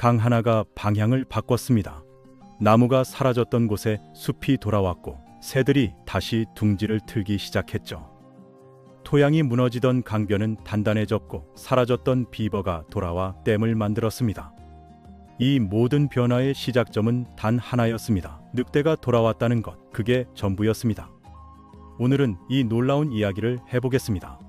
강 하나가 방향을 바꿨습니다. 나무가 사라졌던 곳에 숲이 돌아왔고 새들이 다시 둥지를 틀기 시작했죠. 토양이 무너지던 강변은 단단해졌고 사라졌던 비버가 돌아와 댐을 만들었습니다. 이 모든 변화의 시작점은 단 하나였습니다. 늑대가 돌아왔다는 것, 그게 전부였습니다. 오늘은 이 놀라운 이야기를 해보겠습니다.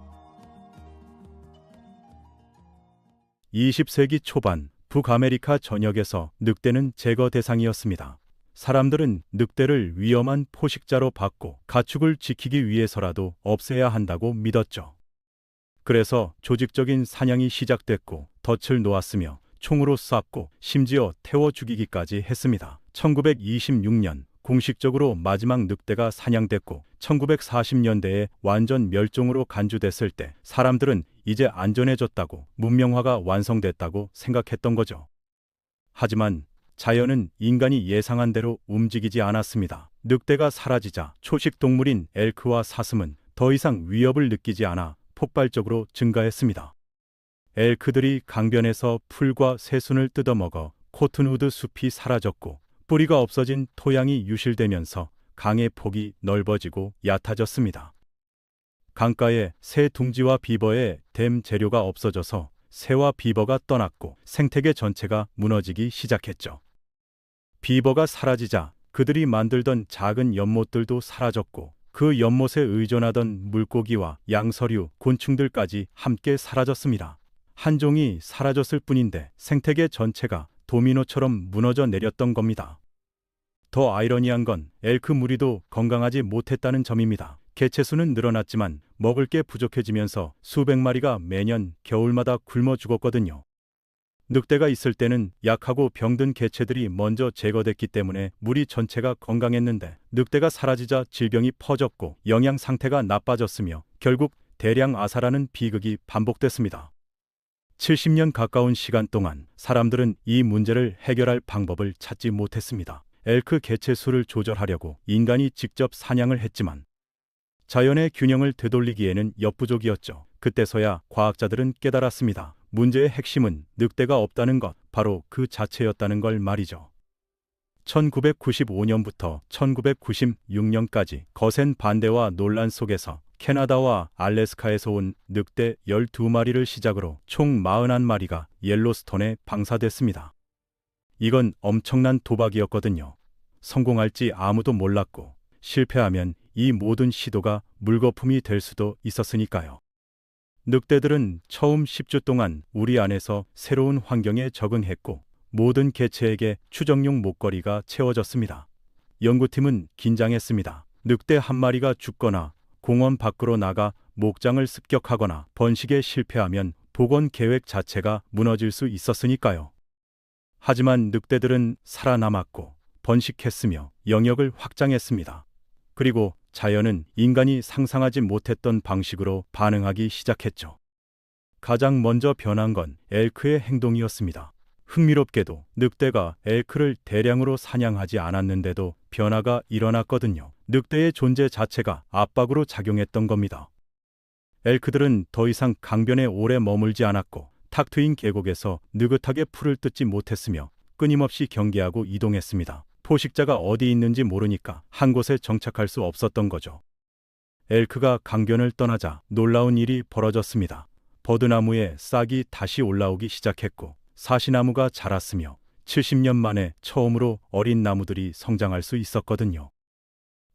20세기 초반 북아메리카 전역에서 늑대는 제거 대상이었습니다. 사람들은 늑대를 위험한 포식자로 봤고 가축을 지키기 위해서라도 없애야 한다고 믿었죠. 그래서 조직적인 사냥이 시작됐고 덫을 놓았으며 총으로 쐈고 심지어 태워 죽이기까지 했습니다. 1926년 공식적으로 마지막 늑대가 사냥됐고 1940년대에 완전 멸종으로 간주됐을 때 사람들은 이제 안전해졌다고 문명화가 완성됐다고 생각했던 거죠. 하지만 자연은 인간이 예상한 대로 움직이지 않았습니다. 늑대가 사라지자 초식 동물인 엘크와 사슴은 더 이상 위협을 느끼지 않아 폭발적으로 증가했습니다. 엘크들이 강변에서 풀과 새순을 뜯어먹어 코튼우드 숲이 사라졌고 뿌리가 없어진 토양이 유실되면서 강의 폭이 넓어지고 얕아졌습니다. 강가에 새 둥지와 비버의 댐 재료가 없어져서 새와 비버가 떠났고 생태계 전체가 무너지기 시작했죠. 비버가 사라지자 그들이 만들던 작은 연못들도 사라졌고 그 연못에 의존하던 물고기와 양서류, 곤충들까지 함께 사라졌습니다. 한 종이 사라졌을 뿐인데 생태계 전체가 도미노처럼 무너져 내렸던 겁니다. 더 아이러니한 건 엘크 무리도 건강하지 못했다는 점입니다. 개체수는 늘어났지만 먹을 게 부족해지면서 수백 마리가 매년 겨울마다 굶어 죽었거든요. 늑대가 있을 때는 약하고 병든 개체들이 먼저 제거됐기 때문에 무리 전체가 건강했는데 늑대가 사라지자 질병이 퍼졌고 영양 상태가 나빠졌으며 결국 대량 아사라는 비극이 반복됐습니다. 70년 가까운 시간 동안 사람들은 이 문제를 해결할 방법을 찾지 못했습니다. 엘크 개체 수를 조절하려고 인간이 직접 사냥을 했지만 자연의 균형을 되돌리기에는 역부족이었죠. 그때서야 과학자들은 깨달았습니다. 문제의 핵심은 늑대가 없다는 것, 바로 그 자체였다는 걸 말이죠. 1995년부터 1996년까지 거센 반대와 논란 속에서 캐나다와 알래스카에서 온 늑대 12마리를 시작으로 총 41마리가 옐로스톤에 방사됐습니다. 이건 엄청난 도박이었거든요. 성공할지 아무도 몰랐고 실패하면 이 모든 시도가 물거품이 될 수도 있었으니까요. 늑대들은 처음 10주 동안 우리 안에서 새로운 환경에 적응했고 모든 개체에게 추정용 목걸이가 채워졌습니다. 연구팀은 긴장했습니다. 늑대 한 마리가 죽거나 공원 밖으로 나가 목장을 습격하거나 번식에 실패하면 복원 계획 자체가 무너질 수 있었으니까요. 하지만 늑대들은 살아남았고 번식했으며 영역을 확장했습니다. 그리고 자연은 인간이 상상하지 못했던 방식으로 반응하기 시작했죠. 가장 먼저 변한 건 엘크의 행동이었습니다. 흥미롭게도 늑대가 엘크를 대량으로 사냥하지 않았는데도 변화가 일어났거든요. 늑대의 존재 자체가 압박으로 작용했던 겁니다. 엘크들은 더 이상 강변에 오래 머물지 않았고 탁 트인 계곡에서 느긋하게 풀을 뜯지 못했으며 끊임없이 경계하고 이동했습니다. 포식자가 어디 있는지 모르니까 한 곳에 정착할 수 없었던 거죠. 엘크가 강변을 떠나자 놀라운 일이 벌어졌습니다. 버드나무에 싹이 다시 올라오기 시작했고 사시나무가 자랐으며 70년 만에 처음으로 어린 나무들이 성장할 수 있었거든요.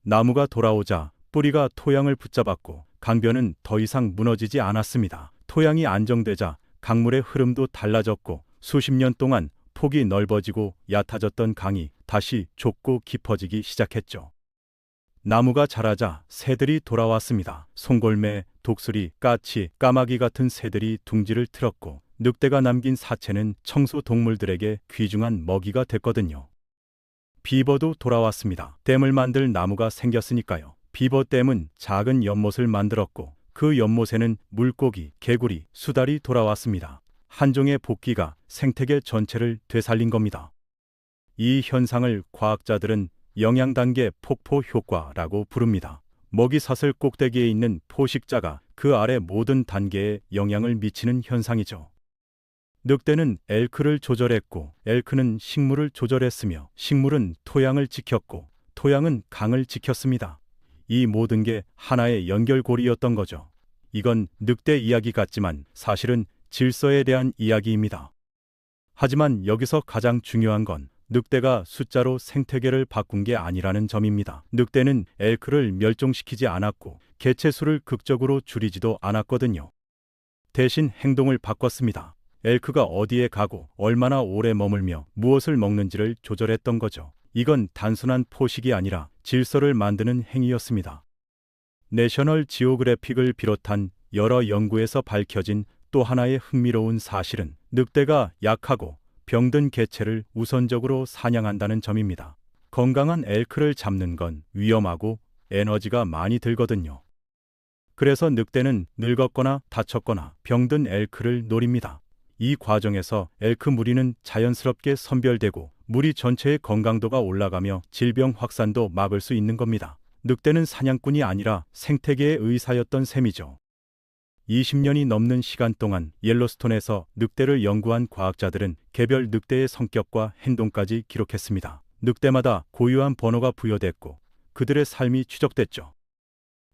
나무가 돌아오자 뿌리가 토양을 붙잡았고 강변은 더 이상 무너지지 않았습니다. 토양이 안정되자 강물의 흐름도 달라졌고 수십 년 동안 폭이 넓어지고 얕아졌던 강이 다시 좁고 깊어지기 시작했죠. 나무가 자라자 새들이 돌아왔습니다. 송골매, 독수리, 까치, 까마귀 같은 새들이 둥지를 틀었고 늑대가 남긴 사체는 청소 동물들에게 귀중한 먹이가 됐거든요. 비버도 돌아왔습니다. 댐을 만들 나무가 생겼으니까요. 비버 댐은 작은 연못을 만들었고 그 연못에는 물고기, 개구리, 수달이 돌아왔습니다. 한 종의 복귀가 생태계 전체를 되살린 겁니다. 이 현상을 과학자들은 영양 단계 폭포 효과라고 부릅니다. 먹이 사슬 꼭대기에 있는 포식자가 그 아래 모든 단계에 영향을 미치는 현상이죠. 늑대는 엘크를 조절했고 엘크는 식물을 조절했으며 식물은 토양을 지켰고 토양은 강을 지켰습니다. 이 모든 게 하나의 연결고리였던 거죠. 이건 늑대 이야기 같지만 사실은 질서에 대한 이야기입니다. 하지만 여기서 가장 중요한 건 늑대가 숫자로 생태계를 바꾼 게 아니라는 점입니다. 늑대는 엘크를 멸종시키지 않았고 개체수를 극적으로 줄이지도 않았거든요. 대신 행동을 바꿨습니다. 엘크가 어디에 가고 얼마나 오래 머물며 무엇을 먹는지를 조절했던 거죠. 이건 단순한 포식이 아니라 질서를 만드는 행위였습니다. 내셔널 지오그래픽을 비롯한 여러 연구에서 밝혀진 또 하나의 흥미로운 사실은 늑대가 약하고 병든 개체를 우선적으로 사냥한다는 점입니다. 건강한 엘크를 잡는 건 위험하고 에너지가 많이 들거든요. 그래서 늑대는 늙었거나 다쳤거나 병든 엘크를 노립니다. 이 과정에서 엘크 무리는 자연스럽게 선별되고 무리 전체의 건강도가 올라가며 질병 확산도 막을 수 있는 겁니다. 늑대는 사냥꾼이 아니라 생태계의 의사였던 셈이죠. 20년이 넘는 시간 동안 옐로스톤에서 늑대를 연구한 과학자들은 개별 늑대의 성격과 행동까지 기록했습니다. 늑대마다 고유한 번호가 부여됐고 그들의 삶이 추적됐죠.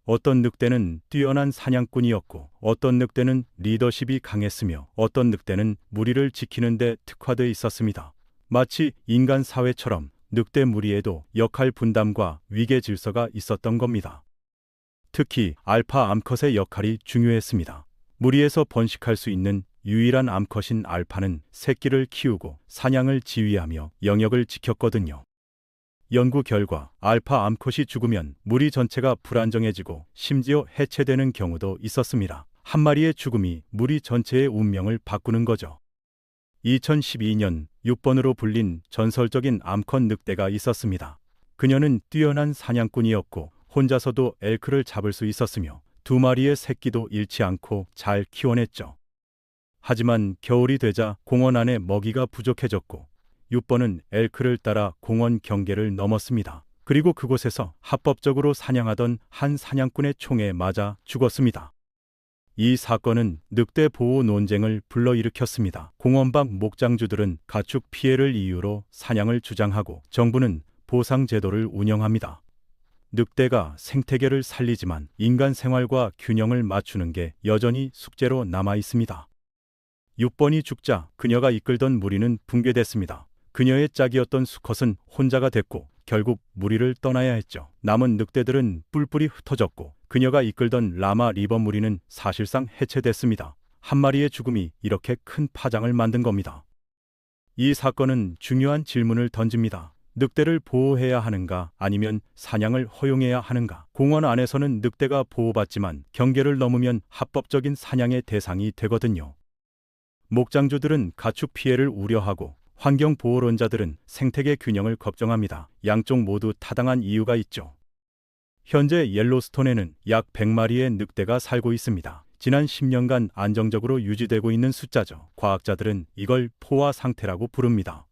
어떤 늑대는 뛰어난 사냥꾼이었고 어떤 늑대는 리더십이 강했으며 어떤 늑대는 무리를 지키는 데 특화되어 있었습니다. 마치 인간 사회처럼 늑대 무리에도 역할 분담과 위계 질서가 있었던 겁니다. 특히 알파 암컷의 역할이 중요했습니다. 무리에서 번식할 수 있는 유일한 암컷인 알파는 새끼를 키우고 사냥을 지휘하며 영역을 지켰거든요. 연구 결과 알파 암컷이 죽으면 무리 전체가 불안정해지고 심지어 해체되는 경우도 있었습니다. 한 마리의 죽음이 무리 전체의 운명을 바꾸는 거죠. 2012년 6번으로 불린 전설적인 암컷 늑대가 있었습니다. 그녀는 뛰어난 사냥꾼이었고 혼자서도 엘크를 잡을 수 있었으며 두 마리의 새끼도 잃지 않고 잘 키워냈죠. 하지만 겨울이 되자 공원 안에 먹이가 부족해졌고 6번은 엘크를 따라 공원 경계를 넘었습니다. 그리고 그곳에서 합법적으로 사냥하던 한 사냥꾼의 총에 맞아 죽었습니다. 이 사건은 늑대 보호 논쟁을 불러일으켰습니다. 공원 밖 목장주들은 가축 피해를 이유로 사냥을 주장하고 정부는 보상 제도를 운영합니다. 늑대가 생태계를 살리지만 인간 생활과 균형을 맞추는 게 여전히 숙제로 남아 있습니다. 6번이 죽자 그녀가 이끌던 무리는 붕괴됐습니다. 그녀의 짝이었던 수컷은 혼자가 됐고 결국 무리를 떠나야 했죠. 남은 늑대들은 뿔뿔이 흩어졌고 그녀가 이끌던 라마 리버 무리는 사실상 해체됐습니다. 한 마리의 죽음이 이렇게 큰 파장을 만든 겁니다. 이 사건은 중요한 질문을 던집니다. 늑대를 보호해야 하는가 아니면 사냥을 허용해야 하는가? 공원 안에서는 늑대가 보호받지만 경계를 넘으면 합법적인 사냥의 대상이 되거든요. 목장주들은 가축 피해를 우려하고 환경보호론자들은 생태계 균형을 걱정합니다. 양쪽 모두 타당한 이유가 있죠. 현재 옐로스톤에는 약 100마리의 늑대가 살고 있습니다. 지난 10년간 안정적으로 유지되고 있는 숫자죠. 과학자들은 이걸 포화 상태라고 부릅니다.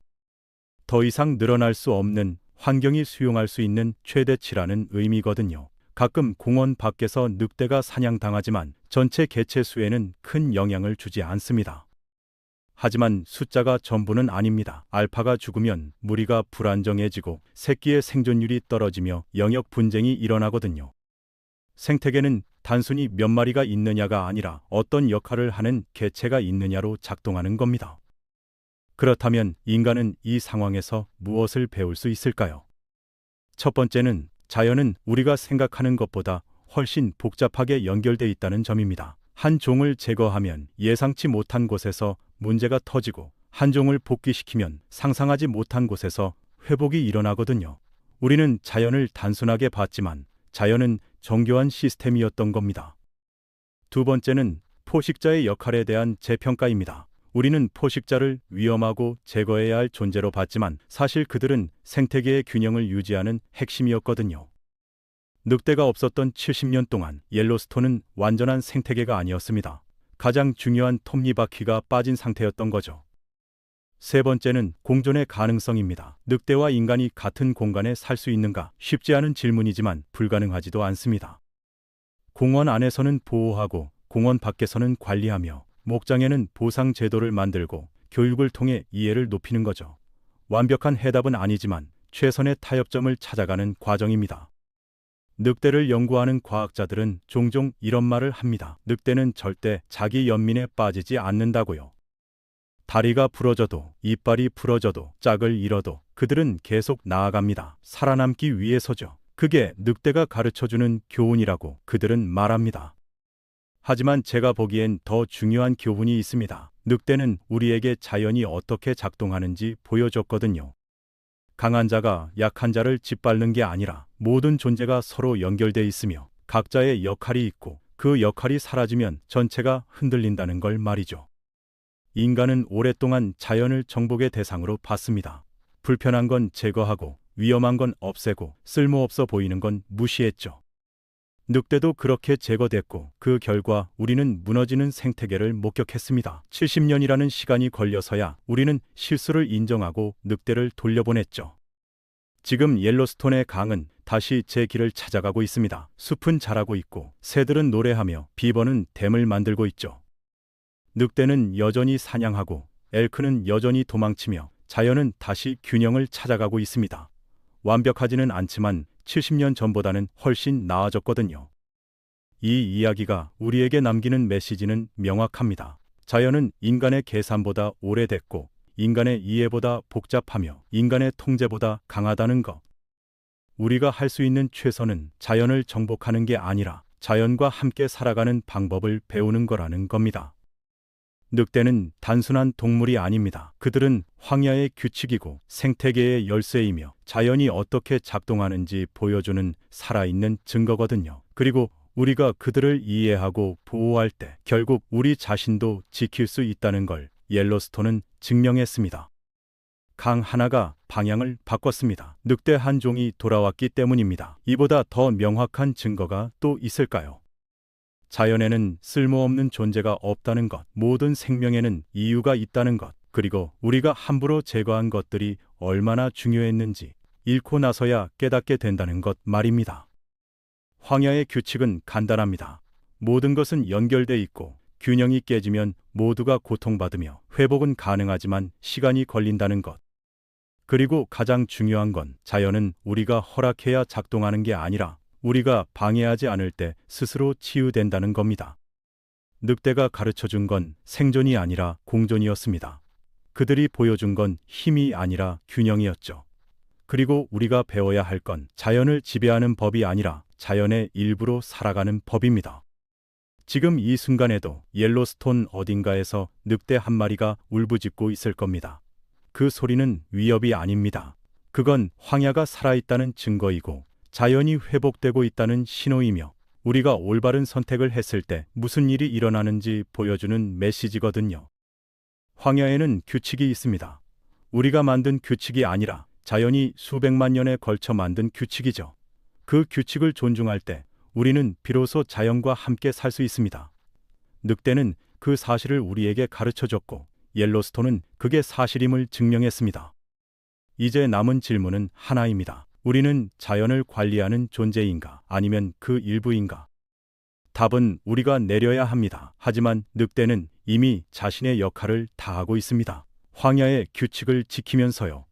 더 이상 늘어날 수 없는 환경이 수용할 수 있는 최대치라는 의미거든요. 가끔 공원 밖에서 늑대가 사냥당하지만 전체 개체 수에는 큰 영향을 주지 않습니다. 하지만 숫자가 전부는 아닙니다. 알파가 죽으면 무리가 불안정해지고 새끼의 생존율이 떨어지며 영역 분쟁이 일어나거든요. 생태계는 단순히 몇 마리가 있느냐가 아니라 어떤 역할을 하는 개체가 있느냐로 작동하는 겁니다. 그렇다면 인간은 이 상황에서 무엇을 배울 수 있을까요? 첫 번째는 자연은 우리가 생각하는 것보다 훨씬 복잡하게 연결돼 있다는 점입니다. 한 종을 제거하면 예상치 못한 곳에서 문제가 터지고 한 종을 복귀시키면 상상하지 못한 곳에서 회복이 일어나거든요. 우리는 자연을 단순하게 봤지만 자연은 정교한 시스템이었던 겁니다. 두 번째는 포식자의 역할에 대한 재평가입니다. 우리는 포식자를 위험하고 제거해야 할 존재로 봤지만 사실 그들은 생태계의 균형을 유지하는 핵심이었거든요. 늑대가 없었던 70년 동안 옐로스톤은 완전한 생태계가 아니었습니다. 가장 중요한 톱니바퀴가 빠진 상태였던 거죠. 세 번째는 공존의 가능성입니다. 늑대와 인간이 같은 공간에 살 수 있는가? 쉽지 않은 질문이지만 불가능하지도 않습니다. 공원 안에서는 보호하고 공원 밖에서는 관리하며 목장에는 보상 제도를 만들고 교육을 통해 이해를 높이는 거죠. 완벽한 해답은 아니지만 최선의 타협점을 찾아가는 과정입니다. 늑대를 연구하는 과학자들은 종종 이런 말을 합니다. 늑대는 절대 자기 연민에 빠지지 않는다고요. 다리가 부러져도 이빨이 부러져도 짝을 잃어도 그들은 계속 나아갑니다. 살아남기 위해서죠. 그게 늑대가 가르쳐주는 교훈이라고 그들은 말합니다. 하지만 제가 보기엔 더 중요한 교훈이 있습니다. 늑대는 우리에게 자연이 어떻게 작동하는지 보여줬거든요. 강한 자가 약한 자를 짓밟는 게 아니라 모든 존재가 서로 연결돼 있으며 각자의 역할이 있고 그 역할이 사라지면 전체가 흔들린다는 걸 말이죠. 인간은 오랫동안 자연을 정복의 대상으로 봤습니다. 불편한 건 제거하고 위험한 건 없애고 쓸모없어 보이는 건 무시했죠. 늑대도 그렇게 제거됐고 그 결과 우리는 무너지는 생태계를 목격했습니다. 70년이라는 시간이 걸려서야 우리는 실수를 인정하고 늑대를 돌려보냈죠. 지금 옐로스톤의 강은 다시 제 길을 찾아가고 있습니다. 숲은 자라고 있고 새들은 노래하며 비버는 댐을 만들고 있죠. 늑대는 여전히 사냥하고 엘크는 여전히 도망치며 자연은 다시 균형을 찾아가고 있습니다. 완벽하지는 않지만 70년 전보다는 훨씬 나아졌거든요. 이 이야기가 우리에게 남기는 메시지는 명확합니다. 자연은 인간의 계산보다 오래됐고 인간의 이해보다 복잡하며 인간의 통제보다 강하다는 것. 우리가 할 수 있는 최선은 자연을 정복하는 게 아니라 자연과 함께 살아가는 방법을 배우는 거라는 겁니다. 늑대는 단순한 동물이 아닙니다. 그들은 황야의 규칙이고 생태계의 열쇠이며 자연이 어떻게 작동하는지 보여주는 살아있는 증거거든요. 그리고 우리가 그들을 이해하고 보호할 때 결국 우리 자신도 지킬 수 있다는 걸 옐로스톤은 증명했습니다. 강 하나가 방향을 바꿨습니다. 늑대 한 종이 돌아왔기 때문입니다. 이보다 더 명확한 증거가 또 있을까요? 자연에는 쓸모없는 존재가 없다는 것, 모든 생명에는 이유가 있다는 것, 그리고 우리가 함부로 제거한 것들이 얼마나 중요했는지 잃고 나서야 깨닫게 된다는 것 말입니다. 황야의 규칙은 간단합니다. 모든 것은 연결돼 있고 균형이 깨지면 모두가 고통받으며 회복은 가능하지만 시간이 걸린다는 것. 그리고 가장 중요한 건 자연은 우리가 허락해야 작동하는 게 아니라 우리가 방해하지 않을 때 스스로 치유된다는 겁니다. 늑대가 가르쳐 준 건 생존이 아니라 공존이었습니다. 그들이 보여준 건 힘이 아니라 균형이었죠. 그리고 우리가 배워야 할 건 자연을 지배하는 법이 아니라 자연의 일부로 살아가는 법입니다. 지금 이 순간에도 옐로스톤 어딘가에서 늑대 한 마리가 울부짖고 있을 겁니다. 그 소리는 위협이 아닙니다. 그건 황야가 살아있다는 증거이고 자연이 회복되고 있다는 신호이며 우리가 올바른 선택을 했을 때 무슨 일이 일어나는지 보여주는 메시지거든요. 황야에는 규칙이 있습니다. 우리가 만든 규칙이 아니라 자연이 수백만 년에 걸쳐 만든 규칙이죠. 그 규칙을 존중할 때 우리는 비로소 자연과 함께 살 수 있습니다. 늑대는 그 사실을 우리에게 가르쳐 줬고 옐로스톤은 그게 사실임을 증명했습니다. 이제 남은 질문은 하나입니다. 우리는 자연을 관리하는 존재인가 아니면 그 일부인가? 답은 우리가 내려야 합니다. 하지만 늑대는 이미 자신의 역할을 다하고 있습니다. 황야의 규칙을 지키면서요.